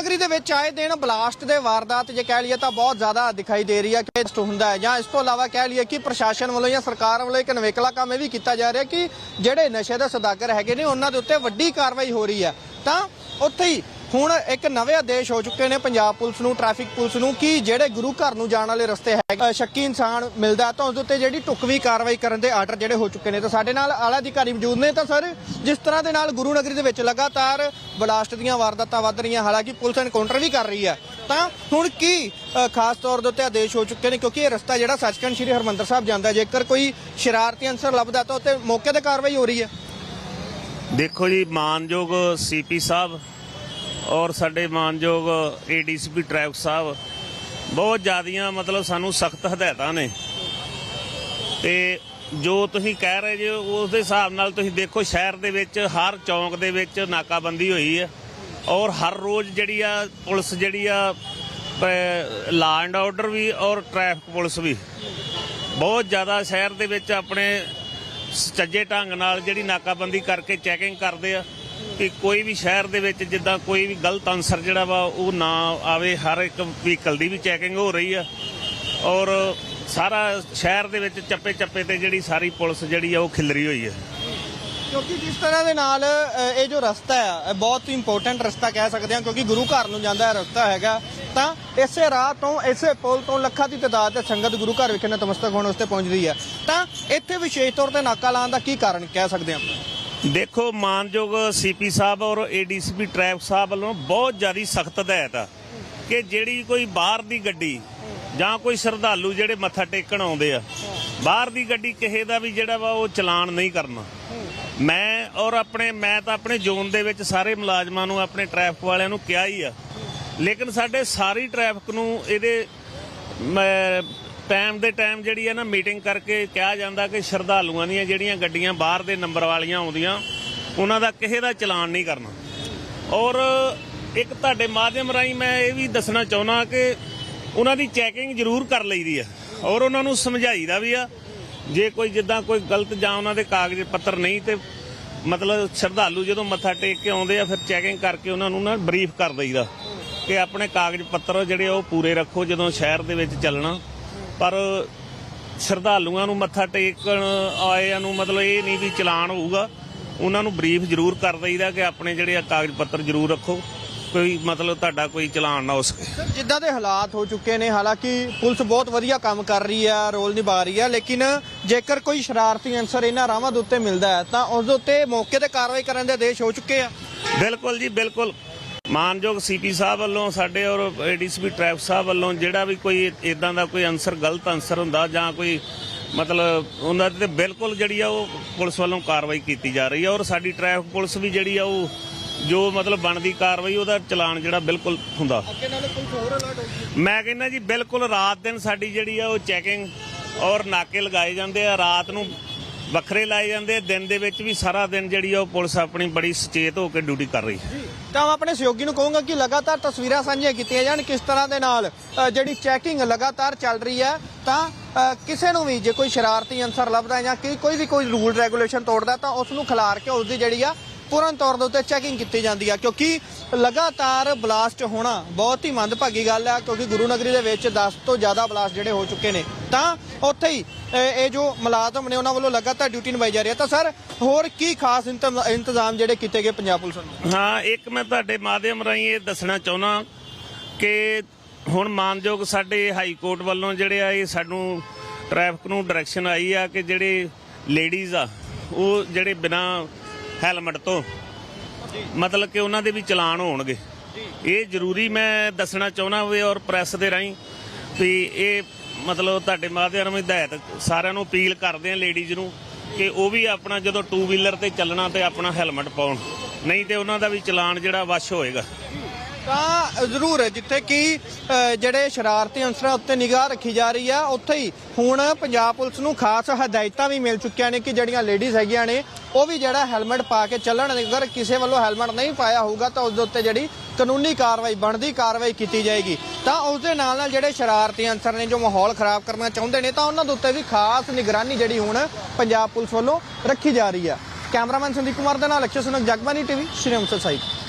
ਨਗਰੀ ਦੇ ਵਿੱਚ ਆਏ ਦਿਨ ਬਲਾਸਟ ਦੇ ਵਾਰਦਾਤ, ਜੇ ਕਹਿ ਲਈਏ ਤਾਂ ਬਹੁਤ ਜ਼ਿਆਦਾ ਦਿਖਾਈ ਦੇ ਰਹੀ ਹੈ ਕਿ ਇਸ ਹੁੰਦਾ ਹੈ। ਜਾਂ ਇਸ ਤੋਂ ਇਲਾਵਾ ਕਹਿ ਲਈਏ ਕਿ ਪ੍ਰਸ਼ਾਸਨ ਵੱਲੋਂ ਜਾਂ ਸਰਕਾਰ ਵੱਲੋਂ ਇੱਕ ਨਵੇਕਲਾ ਕੰਮ ਇਹ ਵੀ ਕੀਤਾ ਜਾ ਰਿਹਾ ਕਿ ਜਿਹੜੇ ਨਸ਼ੇ ਦੇ ਸੌਦਾਗਰ ਹੈਗੇ ਨੇ, ਉਹਨਾਂ ਦੇ ਉੱਤੇ ਵੱਡੀ ਕਾਰਵਾਈ ਹੋ ਰਹੀ ਹੈ। ਤਾਂ ਉੱਥੇ ਹੀ ਹੁਣ ਇੱਕ ਨਵੇਂ ਆਦੇਸ਼ ਹੋ ਚੁੱਕੇ ਨੇ ਪੰਜਾਬ ਪੁਲਿਸ ਨੂੰ, ਟ੍ਰੈਫਿਕ ਪੁਲਿਸ ਨੂੰ ਕਿ ਜਿਹੜੇ ਗੁਰੂ ਘਰ ਨੂੰ ਜਾਣ ਵਾਲੇ ਰਸਤੇ ਹੈਗੇ ਸ਼ੱਕੀ ਇਨਸਾਨ ਮਿਲਦਾ ਤਾਂ ਉਸ ਉੱਤੇ ਜਿਹੜੀ ਟੁਕਵੀ ਕਾਰਵਾਈ ਕਰਨ ਦੇ ਆਰਡਰ ਜਿਹੜੇ ਹੋ ਚੁੱਕੇ ਨੇ। ਤਾਂ ਸਾਡੇ ਨਾਲ ਆਲਾ ਅਧਿਕਾਰੀ ਮੌਜੂਦ ਨੇ। ਤਾਂ ਸਰ, ਜਿਸ ਤਰ੍ਹਾਂ ਦੇ ਨਾਲ ਗੁਰੂ ਨਗਰੀ ਦੇ ਵਿੱਚ ਲਗਾਤਾਰ ਬਲਾਸਟ ਦੀਆਂ ਵਾਰਦਾਤਾਂ ਵੱਧ ਰਹੀਆਂ, ਹਾਲਾਂਕਿ ਪੁਲਿਸ ਐਨਕਾਊਂਟਰ ਵੀ ਕਰ ਰਹੀ ਹੈ। ਤਾਂ ਹੁਣ ਕੀ ਖਾਸ ਤੌਰ ਦੇ ਉੱਤੇ ਆਦੇਸ਼ ਹੋ ਚੁੱਕੇ ਨੇ? ਕਿਉਂਕਿ ਇਹ ਰਸਤਾ ਜਿਹੜਾ ਸੱਚਖੰਡ ਸ੍ਰੀ ਹਰਮੰਦਰ ਸਾਹਿਬ ਜਾਂਦਾ ਜੇਕਰ ਕੋਈ ਸ਼ਰਾਰਤੀ ਅਨਸਰ ਲੱਭਦਾ ਤਾਂ ਉੱਤੇ ਮੌਕੇ ਤੇ ਕਾਰਵਾਈ ਹੋ ਰਹੀ ਹੈ। ਦੇਖੋ ਜੀ, ਮਾਨਯੋਗ ਸੀਪੀ ਸਾਹਿਬ ਔਰ ਸਾਡੇ ਮਾਨਯੋਗ ਏਡੀਸੀਪੀ ਟ੍ਰੈਫਿਕ ਸਾਹਿਬ, ਬਹੁਤ ਜ਼ਿਆਦੀਆਂ ਮਤਲਬ ਸਾਨੂੰ ਸਖਤ ਹਦਾਇਤਾਂ ਨੇ। ਤੇ ਜੋ ਤੁਸੀਂ ਕਹਿ ਰਹੇ ਜੇ ਉਸ ਦੇ ਹਿਸਾਬ ਨਾਲ ਤੁਸੀਂ ਦੇਖੋ, ਸ਼ਹਿਰ ਦੇ ਵਿੱਚ ਹਰ ਚੌਂਕ ਦੇ ਵਿੱਚ ਨਾਕਾਬੰਦੀ ਹੋਈ ਹੈ। ਔਰ ਹਰ ਰੋਜ਼ ਜਿਹੜੀ ਆ ਪੁਲਿਸ ਜਿਹੜੀ ਆ ਲਾ ਐਂਡ ਆਰਡਰ ਵੀ ਔਰ ਟ੍ਰੈਫਿਕ ਪੁਲਿਸ ਵੀ। ਬਹੁਤ ਜ਼ਿਆਦਾ ਸ਼ਹਿਰ ਦੇ ਵਿੱਚ ਆਪਣੇ ਸੱਜੇ ਢੰਗ ਨਾਲ ਜਿਹੜੀ ਨਾਕਾਬੰਦੀ ਕਰਕੇ ਚੈਕਿੰਗ ਕਰਦੇ ਆ। ਕਿ ਕੋਈ ਵੀ ਸ਼ਹਿਰ ਦੇ ਵਿੱਚ ਜਿੱਦਾਂ ਕੋਈ ਵੀ ਗਲਤ ਅਨਸਰ ਜਿਹੜਾ ਵਾ ਉਹ ਨਾ ਆਵੇ, ਹਰ ਇੱਕ ਵਹੀਕਲ ਦੀ ਵੀ ਚੈਕਿੰਗ ਹੋ ਰਹੀ ਆ। ਔਰ ਸਾਰਾ ਸ਼ਹਿਰ ਦੇ ਵਿੱਚ ਚੱਪੇ ਚੱਪੇ ਤੇ ਜਿਹੜੀ ਸਾਰੀ ਪੁਲਿਸ ਜਿਹੜੀ ਆ ਉਹ ਖਿਲਰੀ ਹੋਈ ਹੈ ਕਿਉਂਕਿ ਜਿਸ ਤਰ੍ਹਾਂ ਦੇ ਨਾਲ ਇਹ ਜੋ ਰਸਤਾ ਹੈ ਬਹੁਤ ਹੀ ਇੰਪੋਰਟੈਂਟ ਰਸਤਾ ਕਹਿ ਸਕਦੇ ਹਾਂ, ਕਿਉਂਕਿ ਗੁਰੂ ਘਰ ਨੂੰ ਜਾਂਦਾ ਰਸਤਾ ਹੈਗਾ। ਤਾਂ ਇਸੇ ਰਾਹ ਤੋਂ, ਇਸੇ ਪੁਲ ਤੋਂ ਲੱਖਾਂ ਦੀ ਤਾਦਾਦ ਤੇ ਸੰਗਤ ਗੁਰੂ ਘਰ ਵਿਖੇ ਨਤਮਸਤਕ ਹੋਣ ਵਾਸਤੇ ਪਹੁੰਚਦੀ ਹੈ ਤਾਂ ਇੱਥੇ ਵਿਸ਼ੇਸ਼ ਤੌਰ ਤੇ ਨਾਕਾ ਲਾਉਣ ਦਾ ਕੀ ਕਾਰਨ ਕਹਿ ਸਕਦੇ ਹਾਂ ਦੇਖੋ, ਮਾਨਯੋਗ ਸੀਪੀ ਸਾਹਿਬ ਔਰ ਏਡੀਸੀਪੀ ਟ੍ਰੈਫਿਕ ਸਾਹਿਬ ਵੱਲੋਂ ਬਹੁਤ ਜ਼ਿਆਦਾ ਸਖਤ ਹਦਾਇਤ ਆ ਕਿ ਜਿਹੜੀ ਕੋਈ ਬਾਹਰ ਦੀ ਗੱਡੀ ਜਾਂ ਕੋਈ ਸ਼ਰਧਾਲੂ ਜਿਹੜੇ ਮੱਥਾ ਟੇਕਣ ਆਉਂਦੇ ਆ, ਬਾਹਰ ਦੀ ਗੱਡੀ ਕਿਸੇ ਦਾ ਵੀ ਜਿਹੜਾ ਵਾ ਉਹ ਚਲਾਨ ਨਹੀਂ ਕਰਨਾ। ਮੈਂ ਔਰ ਆਪਣੇ, ਮੈਂ ਤਾਂ ਆਪਣੇ ਜ਼ੋਨ ਦੇ ਵਿੱਚ ਸਾਰੇ ਮੁਲਾਜ਼ਮਾਂ ਨੂੰ, ਆਪਣੇ ਟ੍ਰੈਫਿਕ ਵਾਲਿਆਂ ਨੂੰ ਕਿਹਾ ਹੀ ਆ। ਲੇਕਿਨ ਸਾਡੇ ਸਾਰੀ ਟ੍ਰੈਫਿਕ ਨੂੰ ਇਹਦੇ ਮੈਂ ਟਾਈਮ ਦੇ ਟਾਈਮ ਜਿਹੜੀ ਹੈ ਨਾ ਮੀਟਿੰਗ ਕਰਕੇ ਕਿਹਾ ਜਾਂਦਾ ਕਿ ਸ਼ਰਧਾਲੂਆਂ ਦੀਆਂ ਜਿਹੜੀਆਂ ਗੱਡੀਆਂ ਬਾਹਰ ਦੇ ਨੰਬਰ ਵਾਲੀਆਂ ਆਉਂਦੀਆਂ, ਉਹਨਾਂ ਦਾ ਕਿਸੇ ਦਾ ਚਲਾਨ ਨਹੀਂ ਕਰਨਾ। ਔਰ ਇੱਕ ਤੁਹਾਡੇ ਮਾਧਿਅਮ ਰਾਹੀਂ ਮੈਂ ਇਹ ਵੀ ਦੱਸਣਾ ਚਾਹੁੰਦਾ ਕਿ ਉਹਨਾਂ ਦੀ ਚੈਕਿੰਗ ਜ਼ਰੂਰ ਕਰ ਲਈਦੀ ਆ ਔਰ ਉਹਨਾਂ ਨੂੰ ਸਮਝਾਈਦਾ ਵੀ ਆ, ਜੇ ਕੋਈ ਜਿੱਦਾਂ ਕੋਈ ਗਲਤ ਜਾਂ ਉਹਨਾਂ ਦੇ ਕਾਗਜ਼ ਪੱਤਰ ਨਹੀਂ ਤੇ ਮਤਲਬ ਸ਼ਰਧਾਲੂ ਜਦੋਂ ਮੱਥਾ ਟੇਕ ਕੇ ਆਉਂਦੇ ਆ, ਫਿਰ ਚੈਕਿੰਗ ਕਰਕੇ ਉਹਨਾਂ ਨੂੰ ਨਾ ਬਰੀਫ ਕਰ ਦਈਦਾ। ਕਿ ਆਪਣੇ ਕਾਗਜ਼ ਪੱਤਰ ਜਿਹੜੇ ਉਹ ਪੂਰੇ ਰੱਖੋ ਜਦੋਂ ਸ਼ਹਿਰ ਦੇ ਵਿੱਚ ਚੱਲਣਾ। ਪਰ ਸ਼ਰਧਾਲੂਆਂ ਨੂੰ ਮੱਥਾ ਟੇਕਣ ਆਇਆਂ ਨੂੰ ਮਤਲਬ ਇਹ ਨਹੀਂ ਵੀ ਚਲਾਨ ਹੋਊਗਾ। ਉਹਨਾਂ ਨੂੰ ਬਰੀਫ ਜ਼ਰੂਰ ਕਰ ਦਈਦਾ ਕਿ ਆਪਣੇ ਜਿਹੜੇ ਆ ਕਾਗਜ਼ ਪੱਤਰ ਜ਼ਰੂਰ ਰੱਖੋ। ਕੋਈ ਮਤਲਬ ਤੁਹਾਡਾ ਕੋਈ ਚਲਾਨ ਨਾ ਹੋ ਸਕੇ। ਜਿੱਦਾਂ ਦੇ ਹਾਲਾਤ ਹੋ ਚੁੱਕੇ ਨੇ ਹਾਲਾਂਕਿ ਪੁਲਿਸ ਬਹੁਤ ਵਧੀਆ ਕੰਮ ਕਰ ਰਹੀ ਹੈ ਰੋਲ ਨਿਭਾ ਰਹੀ ਹੈ ਲੇਕਿਨ ਜੇਕਰ ਕੋਈ ਸ਼ਰਾਰਤੀ ਅੰਸਰ ਇਹਨਾਂ ਰਾਵਾਂ ਦੇ ਉੱਤੇ ਮਿਲਦਾ ਹੈ ਤਾਂ ਉਸ ਦੇ ਉੱਤੇ ਮੌਕੇ ਤੇ ਕਾਰਵਾਈ ਕਰਨ ਦੇ ਆਦੇਸ਼ ਹੋ ਚੁੱਕੇ ਆ। ਬਿਲਕੁਲ ਜੀ ਬਿਲਕੁਲ। ਮਾਨਯੋਗ ਸੀਪੀ ਸਾਹਿਬ ਵੱਲੋਂ ਸਾਡੇ ਔਰ ਏਡੀਸੀਪੀ ਟ੍ਰੈਫਿਕ ਸਾਹਿਬ ਵੱਲੋਂ ਜਿਹੜਾ ਵੀ ਕੋਈ ਇਦਾਂ ਦਾ ਕੋਈ ਅਨਸਰ ਗਲਤ ਅਨਸਰ ਹੁੰਦਾ ਜਾਂ ਕੋਈ ਮਤਲਬ ਉਹਨਾਂ ਤੇ ਬਿਲਕੁਲ ਜਿਹੜੀ ਆ ਉਹ ਪੁਲਿਸ ਵੱਲੋਂ ਕਾਰਵਾਈ ਕੀਤੀ ਜਾ ਰਹੀ ਹੈ ਔਰ ਸਾਡੀ ਟ੍ਰੈਫਿਕ ਪੁਲਿਸ ਵੀ ਜਿਹੜੀ ਆ ਉਹ ਜੋ ਮਤਲਬ ਬਣਦੀ ਕਾਰਵਾਈ ਉਹਦਾ ਚਲਾਨ ਜਿਹੜਾ ਬਿਲਕੁਲ ਹੁੰਦਾ। ਅੱਗੇ ਨਾਲੇ ਪੁਲਿਸ ਹੋਰ ਅਲਰਟ ਹੋਊਗੀ? ਮੈਂ ਕਹਿੰਦਾ ਜੀ ਬਿਲਕੁਲ ਰਾਤ ਦਿਨ ਸਾਡੀ ਜਿਹੜੀ ਆ ਉਹ ਚੈਕਿੰਗ ਔਰ ਨਾਕੇ ਲਗਾਏ ਜਾਂਦੇ ਆ ਰਾਤ ਨੂੰ ਵੱਖਰੇ ਲਾਏ ਜਾਂਦੇ, ਦਿਨ ਦੇ ਵਿੱਚ ਵੀ ਸਾਰਾ ਦਿਨ ਜਿਹੜੀ ਆ ਉਹ ਪੁਲਿਸ ਆਪਣੀ ਬੜੀ ਸੁਚੇਤ ਹੋ ਕੇ ਡਿਊਟੀ ਕਰ ਰਹੀ ਹੈ। ਤਾਂ ਮੈਂ ਆਪਣੇ ਸਹਿਯੋਗੀ ਨੂੰ ਕਹੂੰਗਾ ਕਿ ਲਗਾਤਾਰ ਤਸਵੀਰਾਂ ਸਾਂਝੀਆਂ ਕੀਤੀਆਂ ਜਾਣ, ਕਿਸ ਤਰ੍ਹਾਂ ਦੇ ਨਾਲ ਜਿਹੜੀ ਚੈਕਿੰਗ ਲਗਾਤਾਰ ਚੱਲ ਰਹੀ ਹੈ, ਤਾਂ ਕਿਸੇ ਨੂੰ ਵੀ ਜੇ ਕੋਈ ਸ਼ਰਾਰਤੀ ਅਨਸਰ ਲੱਭਦਾ ਜਾਂ ਕੋਈ ਵੀ ਕੋਈ ਰੂਲ ਰੈਗੂਲੇਸ਼ਨ ਤੋੜਦਾ, ਤਾਂ ਉਸ ਨੂੰ ਖਿਲਾਰ ਕੇ ਉਸ ਦੀ ਜਿਹੜੀ ਆ ਪੂਰਨ ਤੌਰ ਦੇ ਉੱਤੇ ਚੈਕਿੰਗ ਕੀਤੀ ਜਾਂਦੀ ਆ, ਕਿਉਂਕਿ ਲਗਾਤਾਰ ਬਲਾਸਟ ਹੋਣਾ ਬਹੁਤ ਹੀ ਮੰਦਭਾਗੀ ਗੱਲ ਆ, ਕਿਉਂਕਿ ਗੁਰੂ ਨਗਰੀ ਦੇ ਵਿੱਚ 10 ਤੋਂ ਜ਼ਿਆਦਾ ਬਲਾਸਟ ਜਿਹੜੇ ਹੋ ਚੁੱਕੇ ਨੇ। ਤਾਂ ਉੱਥੇ ਹੀ ਇਹ ਜੋ ਮੁਲਾਜ਼ਮ ਨੇ ਉਹਨਾਂ ਵੱਲੋਂ ਲਗਾਤਾਰ ਡਿਊਟੀ ਨਿਭਾਈ ਜਾ ਰਹੀ ਹੈ ਤਾਂ ਸਰ, ਹੋਰ ਕੀ ਖਾਸ ਇੰਤਜ਼ਾ- ਇੰਤਜ਼ਾਮ ਜਿਹੜੇ ਕੀਤੇ ਗਏ ਪੰਜਾਬ ਪੁਲਿਸ ਵੱਲੋਂ? ਹਾਂ, ਇੱਕ ਮੈਂ ਤੁਹਾਡੇ ਮਾਧਿਅਮ ਰਾਹੀਂ ਇਹ ਦੱਸਣਾ ਚਾਹੁੰਦਾ ਕਿ ਹੁਣ ਮਾਨਯੋਗ ਸਾਡੇ ਹਾਈ ਕੋਰਟ ਵੱਲੋਂ ਜਿਹੜੇ ਆ, ਇਹ ਸਾਨੂੰ ਟ੍ਰੈਫਿਕ ਨੂੰ ਡਾਇਰੈਕਸ਼ਨ ਆਈ ਆ ਕਿ ਜਿਹੜੇ ਲੇਡੀਜ਼ ਆ, ਉਹ ਜਿਹੜੇ ਬਿਨਾ ਹੈਲਮਟ ਤੋਂ। ਮਤਲਬ ਕਿ ਉਹਨਾਂ ਦੇ ਵੀ ਚਲਾਨ ਹੋਣਗੇ। ਇਹ ਜ਼ਰੂਰੀ ਮੈਂ ਦੱਸਣਾ ਚਾਹੁੰਦਾ ਵੀ ਔਰ ਪ੍ਰੈਸ ਦੇ ਰਾਹੀਂ ਵੀ ਇਹ ਮਤਲਬ ਤੁਹਾਡੇ ਮਾਧਿਅਮ ਹਦਾਇਤ ਸਾਰਿਆਂ ਨੂੰ ਅਪੀਲ ਕਰਦੇ ਆ ਲੇਡੀਜ਼ ਨੂੰ ਕਿ ਉਹ ਵੀ ਆਪਣਾ ਜਦੋਂ ਟੂ ਵੀਲਰ ਤੇ ਚੱਲਣਾ ਤੇ ਆਪਣਾ ਹੈਲਮਟ ਪਾਉਣ। ਨਹੀਂ ਤੇ ਉਹਨਾਂ ਦਾ ਵੀ ਚਲਾਨ ਜਿਹੜਾ ਵਸ਼ ਹੋਏਗਾ। ਤਾਂ ਜ਼ਰੂਰ ਜਿੱਥੇ ਕਿ ਜਿਹੜੇ ਸ਼ਰਾਰਤੀ ਅਨਸਰਾਂ ਉੱਤੇ ਨਿਗਾਹ ਰੱਖੀ ਜਾ ਰਹੀ ਆ, ਉੱਥੇ ਹੀ ਹੁਣ ਪੰਜਾਬ ਪੁਲਿਸ ਨੂੰ ਖਾਸ ਹਦਾਇਤਾਂ ਵੀ ਮਿਲ ਚੁੱਕੀਆਂ ਨੇ ਕਿ ਜਿਹੜੀਆਂ ਲੇਡੀਜ਼ ਹੈਗੀਆਂ ਨੇ, ਉਹ ਵੀ ਜਿਹੜਾ ਹੈਲਮਟ ਪਾ ਕੇ ਚੱਲਣ, ਅਗਰ ਕਿਸੇ ਵੱਲੋਂ ਹੈਲਮਟ ਨਹੀਂ ਪਾਇਆ ਹੋਊਗਾ, ਤਾਂ ਉਸ ਦੇ ਉੱਤੇ ਜਿਹੜੀ ਕਾਨੂੰਨੀ ਕਾਰਵਾਈ, ਬਣਦੀ ਕਾਰਵਾਈ ਕੀਤੀ ਜਾਏਗੀ। ਤਾਂ ਉਸ ਦੇ ਨਾਲ ਨਾਲ ਜਿਹੜੇ ਸ਼ਰਾਰਤੀ ਅਨਸਰ ਨੇ, ਜੋ ਮਾਹੌਲ ਖਰਾਬ ਕਰਨਾ ਚਾਹੁੰਦੇ ਨੇ, ਤਾਂ ਉਹਨਾਂ ਦੇ ਉੱਤੇ ਵੀ ਖਾਸ ਨਿਗਰਾਨੀ ਜਿਹੜੀ ਹੁਣ ਪੰਜਾਬ ਪੁਲਿਸ ਵੱਲੋਂ ਰੱਖੀ ਜਾ ਰਹੀ ਆ। ਕੈਮਰਾਮੈਨ ਸੰਦੀਪ ਕੁਮਾਰ ਦੇ ਨਾਲ ਅਕਸ਼ੇ ਸੁਨਕ ਜਗਬਾਨੀ ਟੀਵੀ, ਸ਼੍ਰੀ ਅੰਮ੍ਰਿਤਸਰ ਸਾਹਿਬ।